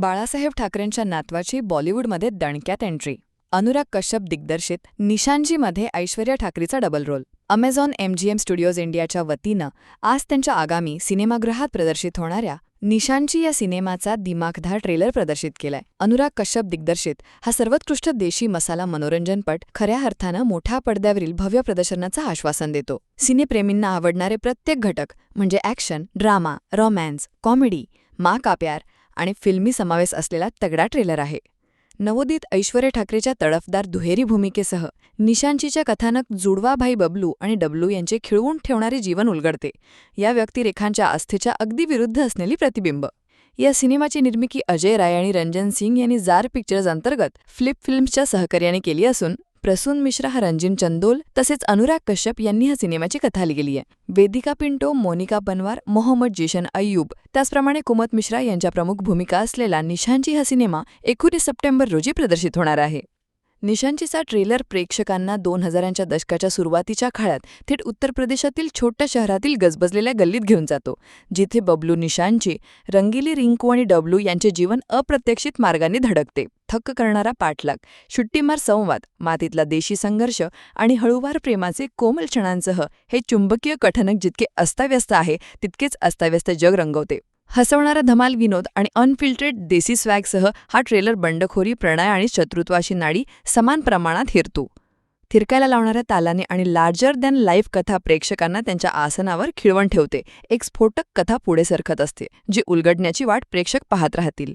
बाळासाहेब ठाकरेंच्या नातवाची बॉलिवूडमध्ये दणक्यात एंट्री. अनुराग कश्यप दिग्दर्शित निशांजीमध्ये Aishwarya ठाकरेचा double role Amazon MGM studios इंडियाच्या वतीनं आज त्यांच्या आगामी सिनेमागृहात प्रदर्शित होणाऱ्या निशांची या सिनेमाचा दिमाखदार ट्रेलर प्रदर्शित केलाय. अनुराग कश्यप दिग्दर्शित हा सर्वोत्कृष्ट देशी मसाला मनोरंजनपट खऱ्या अर्थानं मोठ्या पडद्यावरील भव्य प्रदर्शनाचं आश्वासन देतो. सिनेप्रेमींना आवडणारे प्रत्येक घटक म्हणजे ॲक्शन ड्रामा रॉमॅन्स कॉमेडी मा काप्यार आणि फिल्मी समावेश असलेला तगडा ट्रेलर आहे. नवोदित ऐश्वर्या ठाकरेच्या तडफदार दुहेरी भूमिकेसह निशांचीच्या कथानक जुडवाभाई बबलू आणि डबलू यांचे खिळवून ठेवणारे जीवन उलगडते. या व्यक्तिरेखांच्या आस्थेच्या अगदी विरुद्ध असलेली प्रतिबिंब. या सिनेमाची निर्मिती अजय राय आणि रंजन सिंग यांनी जार पिक्चर्स अंतर्गत फ्लिप फिल्म्सच्या सहकार्याने केली असून प्रसून मिश्रा हा रंजिन चंदोल तसेच अनुराग कश्यप यांनी ह्या सिनेमाची कथा लिहिली आहे. वेदिका पिंटो मोनिका बनवार मोहम्मद जेशन अय्यूब त्याचप्रमाणे कुमत मिश्रा यांच्या प्रमुख भूमिका असलेला निशांची हा सिनेमा एकोणीस सप्टेंबर रोजी प्रदर्शित होणार आहे. निशांचीचा ट्रेलर प्रेक्षकांना दोन हजारांच्या दशकाच्या सुरुवातीच्या काळात थेट उत्तर प्रदेशातील छोट्या शहरातील गजबजलेल्या गल्लीत घेऊन जातो जिथे बबलू निशांची रंगिली रिंकू आणि डबलू यांचे जीवन अप्रत्यक्षित मार्गाने धडकते. थक्क करणारा पाठलाग शुट्टीमार संवाद मातीतला देशी संघर्ष आणि हळूवार प्रेमाचे कोमल क्षणांसह हे चुंबकीय कथनक जितके अस्ताव्यस्त आहे तितकेच अस्ताव्यस्त जग रंगवते. हसवणारा धमाल विनोद आणि अनफिल्टरेड देसी स्वॅगसह हा ट्रेलर बंडखोरी प्रणय आणि शत्रुत्वाशी नाडी समान प्रमाणात हिरतो. थिरकायला लावणाऱ्या तालाने आणि लार्जर दॅन लाईफ कथा प्रेक्षकांना त्यांच्या आसनावर खिळवण ठेवते. एक स्फोटक कथा पुढे सरकत असते जी उलगडण्याची वाट प्रेक्षक पाहत राहतील.